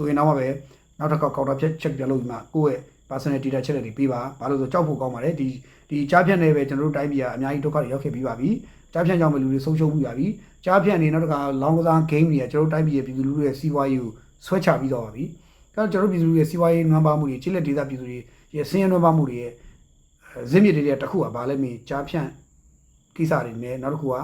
ဆိုရင်တော့ပဲနောက်တစ်ခါ counter check check ပြန်လုပ်ပြီးမှကိုယ့်ရဲ့ personal data ချက်တွေပေးပါဘာလို့ဆိုကြောက်ဖို့ကောင်းပါတယ်ဒီဒီကြားဖြတ်နေပဲကျွန်တော်တို့တိုင်းပြည်ကအများကြီးဒုက္ခတွေရောက်ခဲ့ပြီးပါပြီကြားဖြတ်ကြောင့်ပဲလူတွေဆုံးရှုံးပြီးပါပြီကြားဖြတ်နေနောက်တစ်ခါလောင်းကစား game တွေကကျွန်တော်တို့တိုင်းပြည်ရဲ့ပြည်သူလူထုရဲ့စီးပွားရေးကိုဆွဲချပြီးတော့ပါပြီအဲတော့ကျွန်တော်တို့ပြည်သူလူထုရဲ့စီးပွားရေးနွမ်းပါမှုတွေချိလက်ဒေသပြည်သူတွေရဲ့ဆင်းရဲနွမ်းပါမှုတွေရဲ့ဇင်းမြစ်တွေတစ်ခုကဘာလဲမင်းကြားဖြတ်ကိစ္စတွေနဲ့နောက်တစ်ခုက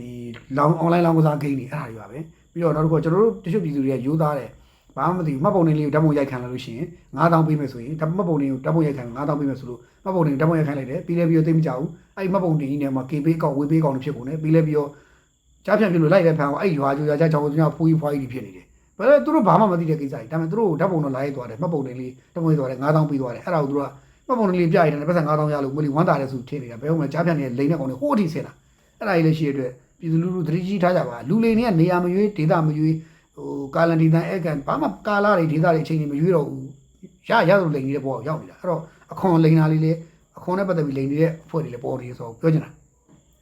ဒီလောင်း online လောင်းကစား game တွေအဲ့ဒါတွေပါပဲပြီးတော့နောက်တစ်ခုကကျွန်တော်တို့တချို့ပြည်သူတွေကယူသားတယ် ဘာမှမသိဘူးမှတ်ပုံနေလေးကိုဓာတ်ပုံရိုက်ခံလာလို့ရှိရင်9000ပေးမယ်ဆိုရင်ဓာတ်မှတ်ပုံနေကိုဓာတ်ပုံရိုက်ခံ9000ပေးမယ်ဆိုလို့မှတ်ပုံနေဓာတ်ပုံရိုက်ခံလိုက်တယ်ပြီးလဲပြီးတော့သိမကြဘူးအဲ့ဒီမှတ်ပုံတင်ကြီးနဲ့မှ KB ကောက်ဝေးပေးကောက်နေဖြစ်ကုန်တယ်ပြီးလဲပြီးတော့ကြားဖြန့်ဖြစ်လို့လိုက်လဲဖန်အောင်အဲ့ရွာကြိုရွာကြကြောင်ကြောင်ဖူးကြီးဖွားကြီးဖြစ်နေတယ်ဘယ်လဲသူတို့ဘာမှမသိတဲ့ကိစ္စကြီးဒါပေမဲ့သူတို့ဓာတ်ပုံတော့လာရိုက်သွားတယ်မှတ်ပုံနေလေးဓာတ်ပုံရိုက်သွားတယ်9000ပေးသွားတယ်အဲ့ဒါကိုသူတို့ကမှတ်ပုံနေလေးပြရတယ်ပတ်စံ9000ရလို့မလီဝမ်းတာတဲ့ဆိုထည့်နေတာဘယ်ဟုတ်မလဲကြားဖြန့်နေတဲ့လိန်နဲ့ကောင်တွေဟိုးအထိဆင်းတာအဲ့ဒါကြီးလည်းရှိရတဲ့ပြည်သူလူထုသတိကြီးထားကြပါလူလိန်တွေကနေရာမရွေးဒေတာမရွေး ဟိုကာလန်ဒီတန်အဲ့ကန်ဘာမှကာလာတွေဒေသတွေအချိန်တွေမရွေးတော့ဘူးရရလို့လိန်နေတဲ့ဘောရောက်နေတာအဲ့တော့အခွန်လိန်တာလေးလေအခွန်နဲ့ပတ်သက်ပြီးလိန်နေတဲ့အဖွဲ့တွေလည်းပေါ်နေဆိုပြောချင်တာ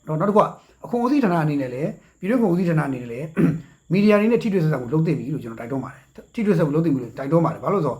တော့နောက်တစ်ခုကအခွန်ဦးစီးဌာနအနေနဲ့လည်းပြည်တွင်းခွန်ဦးစီးဌာနအနေနဲ့လည်းမီဒီယာတွေနဲ့ထိတွေ့ဆက်ဆံမှုလုပ်သိပြီလို့ကျွန်တော်တိုက်တွန်းပါတယ်ထိတွေ့ဆက်မှုလုပ်သိပြီလို့တိုက်တွန်းပါတယ်ဘာလို့လဲဆိုတော့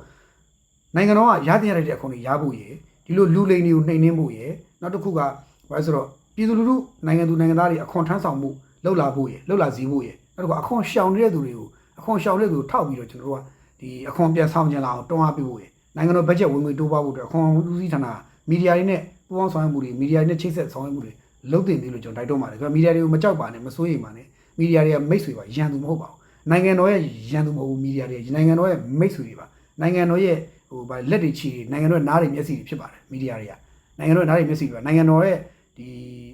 နိုင်ငံတော်ကရတဲ့ရတဲ့အခွန်တွေရဖို့ရယ်ဒီလိုလူလိန်တွေကိုနှိမ်နှင်းဖို့ရယ်နောက်တစ်ခုကဘာလဲဆိုတော့ပြည်သူလူထုနိုင်ငံသူနိုင်ငံသားတွေအခွန်ထမ်းဆောင်မှုလုပ်လာဖို့ရယ်လုပ်လာစီဖို့ရယ်နောက်တစ်ခုအခွန်ရှောင်နေတဲ့သူတွေကို အခွန်ရှောင်တဲ့သူကိုထောက်ပြီးတော့ကျွန်တော်တို့ကဒီအခွန်ပြန်ဆောင်ကျင်လာအောင်တွန်းအားပေးဖို့ရနိုင်ငံတော်ဘတ်ဂျက်ဝင်ငွေတိုးပွားဖို့အတွက်အခွန်ဦးစီးဌာနမီဒီယာတွေနဲ့ပူးပေါင်းဆောင်ရွက်မှုတွေမီဒီယာတွေနဲ့ချိတ်ဆက်ဆောင်ရွက်မှုတွေလုပ်တင်ပြီးလို့ကျွန်တော်တိုက်တွန်းပါတယ်ဆိုတော့မီဒီယာတွေကိုမကြောက်ပါနဲ့မစိုးရိမ်ပါနဲ့မီဒီယာတွေကမိတ်ဆွေပါရန်သူမဟုတ်ပါဘူးနိုင်ငံတော်ရဲ့ရန်သူမဟုတ်ဘူးမီဒီယာတွေနိုင်ငံတော်ရဲ့မိတ်ဆွေတွေပါနိုင်ငံတော်ရဲ့ဟိုဗာလက်တွေချီတွေနိုင်ငံတော်ရဲ့နားတွေမျက်စိတွေဖြစ်ပါတယ်မီဒီယာတွေကနိုင်ငံတော်ရဲ့နားတွေမျက်စိတွေပါနိုင်ငံတော်ရဲ့ ဒီ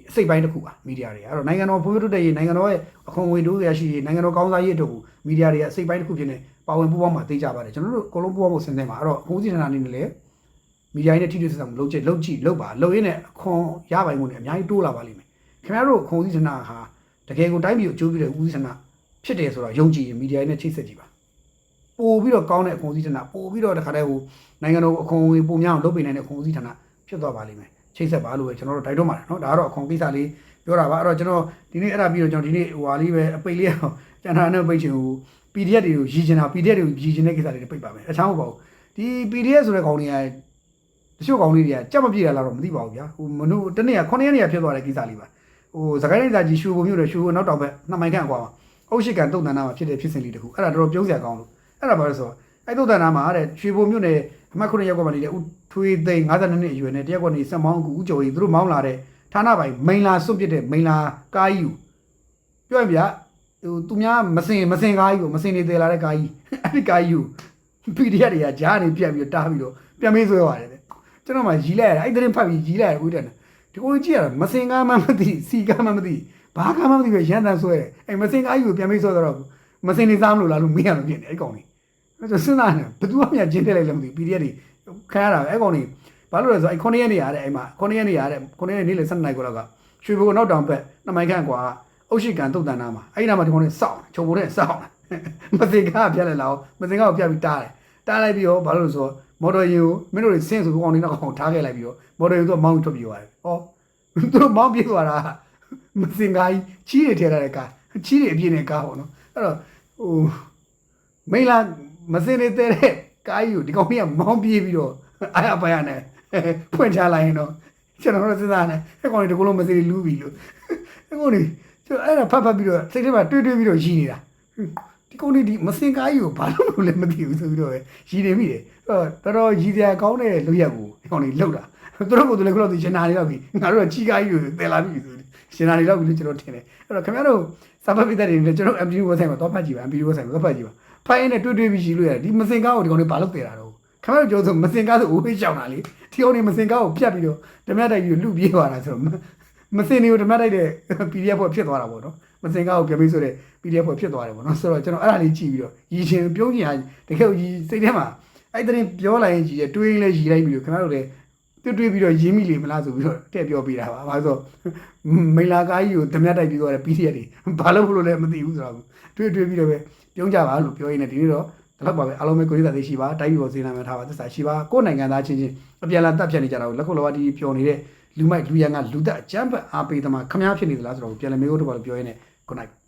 အစိတ်ပိုင်းတစ်ခုပါမီဒီယာတွေအဲ့တော့နိုင်ငံတော်ဖွံ့ဖြိုးတိုးတက်ရေးနိုင်ငံတော်ရဲ့အခွန်ငွေတိုးရရှိရေးနိုင်ငံတော်ကောင်းစားရေးအတွက်ကိုမီဒီယာတွေကအစိတ်ပိုင်းတစ်ခုဖြစ်နေပါဝင်ပူးပေါင်းမှာသိကြပါတယ်ကျွန်တော်တို့အကုန်လုံးပူးပေါင်းဖို့စဉ်းစားပါအဲ့တော့အကုန်စီဌာနအနေနဲ့လည်းမီဒီယာတွေနဲ့ထိတွေ့ဆက်ဆံမှုလုပ်ချက်လုပ်ကြည့်လုပ်ပါလုပ်ရင်းနဲ့အခွန်ရပိုင်မှုတွေအများကြီးတိုးလာပါလိမ့်မယ်ခင်ဗျားတို့အခွန်စီဌာနဟာတကယ်ကိုတိုင်းပြည်ကိုအကျိုးပြုတဲ့ဦးစီးဌာနဖြစ်တယ်ဆိုတော့ယုံကြည်ရင်မီဒီယာတွေနဲ့ချိတ်ဆက်ကြည့်ပါပို့ပြီးတော့ကောင်းတဲ့အခွန်စီဌာနပို့ပြီးတော့တခါတည်းဟိုနိုင်ငံတော်အခွန်ငွေပုံများအောင်လုပ်ပေးနိုင်တဲ့အခွန်စီဌာနဖြစ်သွားပါလိမ့်မယ် ချိတ်ဆက်ပါလို့ပဲကျွန်တော်တို့တိုက်တွန်းပါတယ်เนาะဒါကတော့အခွန်ကိစ္စလေးပြောတာပါအဲ့တော့ကျွန်တော်ဒီနေ့အဲ့ဒါပြီးတော့ကျွန်တော်ဒီနေ့ဟိုဟာလေးပဲအပိတ်လေးအောင်ကျန်တာနဲ့ပိတ်ချင်ဟို PDF တွေကိုရည်ချင်တာ PDF တွေကိုရည်ချင်တဲ့ကိစ္စတွေပိတ်ပါမယ်အချမ်းမဟုတ်ပါဘူးဒီ PDF ဆိုတဲ့ကောင်တွေကတချို့ကောင်လေးတွေကကြက်မပြည့်ရလားတော့မသိပါဘူးဗျာဟိုမနုတနေ့က9ရက်နေ့ကဖြစ်သွားတဲ့ကိစ္စလေးပါဟိုစကိုင်းတိုင်းသားကြီးရှူပုံမျိုးတွေရှူပုံနောက်တောင်ဘက်နှစ်မိုင်ခန့်ကွာမှာအုတ်ရှိကန်တုတ်တန်နာမှာဖြစ်တဲ့ဖြစ်စဉ်လေးတခုအဲ့ဒါတော့ပြောစရာကောင်းလို့အဲ့ဒါဘာလဲဆိုတော့အဲ့တုတ်တန်နာမှာတဲ့ရွှေပုံမျိုးနဲ့အမှတ်9ရက်ကွာမှာနေတဲ့ဦး ထွေးသိန်း52နှစ်အရွယ်နဲ့တရက်ကွာနေစက်မောင်းကူဦးကျော်ကြီးသူတို့မောင်းလာတဲ့ဌာနပိုင်မိန်လာစွန့်ပစ်တဲ့မိန်လာကားကြီးကိုပြောရင်ဗျာဟိုသူများမစင်မစင်ကားကြီးကိုမစင်နေသေးလာတဲ့ကားကြီးအဲ့ဒီကားကြီးကို PDF တွေကကြားနေပြတ်ပြီးတော့တားပြီးတော့ပြန်မေးဆွဲရတယ်တဲ့ကျွန်တော်မှရီးလိုက်ရတယ်အဲ့ဒီသတင်းဖတ်ပြီးရီးလိုက်ရဦးတယ်ဒီကိုကြည့်ရတာမစင်ကားမှမသိစီကားမှမသိဘာကားမှမသိပဲရန်တန်ဆွဲတယ်အဲ့မစင်ကားကြီးကိုပြန်မေးဆွဲတော့မစင်နေစားမလို့လားလို့မေးရလို့ဖြစ်နေအဲ့ကောင်ကြီးအဲ့ဒါစဉ်းစားနေဘယ်သူမှမကျင်းတက်လိုက်လည်းမသိ PDF တွေ ခံရတာအဲ့ကောင်ကြီးဘာလို့လဲဆိုအဲ့9ရက်နေရတဲ့အဲ့မှာ9ရက်နေရတဲ့9ရက်နေ့လေ7နိုင်ကိုလောက်ကရွှေဘိုနောက်တောင်ဘက်နှစ်မိုင်ခန့်กว่าအုတ်ရှိကန်တုတ်တန်နာမှာအဲ့ဒီနာမှာဒီကောင်လေးစောင့်ချုံပေါ်တဲ့စောင့်မစင်ကားပြက်လိုက်လာအောင်မစင်ကားကိုပြပြီးတားတယ်တားလိုက်ပြီးတော့ဘာလို့လဲဆိုတော့မော်တော်ယာဉ်ကိုမင်းတို့တွေဆင်းဆိုကောင်လေးတော့ကောင်ထားခဲ့လိုက်ပြီးတော့မော်တော်ယာဉ်ကမောင်းထွက်ပြေးသွားတယ်ဟောသူတို့မောင်းပြေးသွားတာမစင်ကားကြီးချီးတွေထည့်ထားတဲ့ကားချီးတွေအပြည့်နဲ့ကားပေါ့နော်အဲ့တော့ဟိုမိလာမစင်နေတဲ့ ကားကြီးကိုဒီကောင်ကြီးကမောင်းပြေးပြီးတော့အားရပါရနဲ့ဖွင့်ချလိုက်ရင်တော့ကျွန်တော်တို့စဉ်းစားနေအဲ့ကောင်ကြီးဒီကုလုံးမစင်လူးပြီလို့အဲ့ကောင်ကြီးကျွန်တော်အဲ့ဒါဖတ်ဖတ်ပြီးတော့စိတ်ထဲမှာတွေးတွေးပြီးတော့ရည်နေတာဒီကောင်ကြီးဒီမစင်ကားကြီးကိုဘာလို့လို့လဲမသိဘူးဆိုပြီးတော့ပဲရည်နေမိတယ်အဲ့တော့တော်တော်ရည်စရာကောင်းတဲ့လူရက်ကိုဒီကောင်ကြီးလှုပ်တာသူတို့ကသူလည်းခုတော့ဒီရှင်နာတွေတော့ပြီငါတို့ကကြီးကားကြီးကိုတည်လာပြီဆိုရှင်နာတွေတော့ပြီလို့ကျွန်တော်ထင်တယ်အဲ့တော့ခင်ဗျားတို့စာပတ်ပိသက်တွေလည်းကျွန်တော် MPU website မှာတော့ဖတ်ကြည့်ပါ MPU website မှာတော့ဖတ်ကြည့်ပါ ဖိုင်နဲ့တွေ့တွေ့ပြီးရှိလို့ရတယ်ဒီမစင်ကားကိုဒီကောင်တွေဘာလို့တည်တာတော့ခင်ဗျားတို့ပြောဆိုမစင်ကားဆိုအိုးဝေးရှောင်တာလေဒီကောင်တွေမစင်ကားကိုပြတ်ပြီးတော့ဓမြတိုက်ပြီးလူပြေးသွားတာဆိုတော့မစင်တွေကိုဓမြတိုက်တဲ့ PDF ပေါ်ဖြစ်သွားတာပေါ့နော်မစင်ကားကိုပြပေးဆိုတဲ့ PDF ပေါ်ဖြစ်သွားတယ်ပေါ့နော်ဆိုတော့ကျွန်တော်အဲ့ဒါလေးကြည့်ပြီးတော့ရည်ချင်းပြုံးကြည့်ဟာတကယ်ကြီးစိတ်ထဲမှာအဲ့တဲ့ပြောလိုက်ရင်ကြည့်ရတွေးရင်လည်းရည်လိုက်ပြီးတော့ခင်ဗျားတို့လည်း တွေ့တွေ့ပြီးတော့ရင်းမိလေမလားဆိုပြီးတော့တဲ့ပြောပေးတာပါ။ဘာလို့ဆိုမိလာကားကြီးကိုဓမြတိုက်ပြီးသွားတဲ့ PDF တွေဘာလို့လို့လဲမသိဘူးဆိုတော့တွေ့တွေ့ပြီးတော့ပဲပြုံးကြပါလို့ပြောရင်းနဲ့ဒီနေ့တော့ဒါတော့ပါပဲအားလုံးပဲကိုယ်ရည်သားသိရှိပါတိုင်းပြည်ပေါ်စေနာမှထားပါသစ္စာရှိပါကိုယ်နိုင်ငံသားချင်းချင်းအပြန်လာတက်ဖြတ်နေကြတာကိုလက်ခုလောကတီပျော်နေတဲ့လူမိုက်လူရန်ကလူသက်အကြမ်းဖက်အားပေးသမားခမားဖြစ်နေသလားဆိုတော့ပြန်လည်မေးဖို့တော့ပါလို့ပြောရင်းနဲ့ good night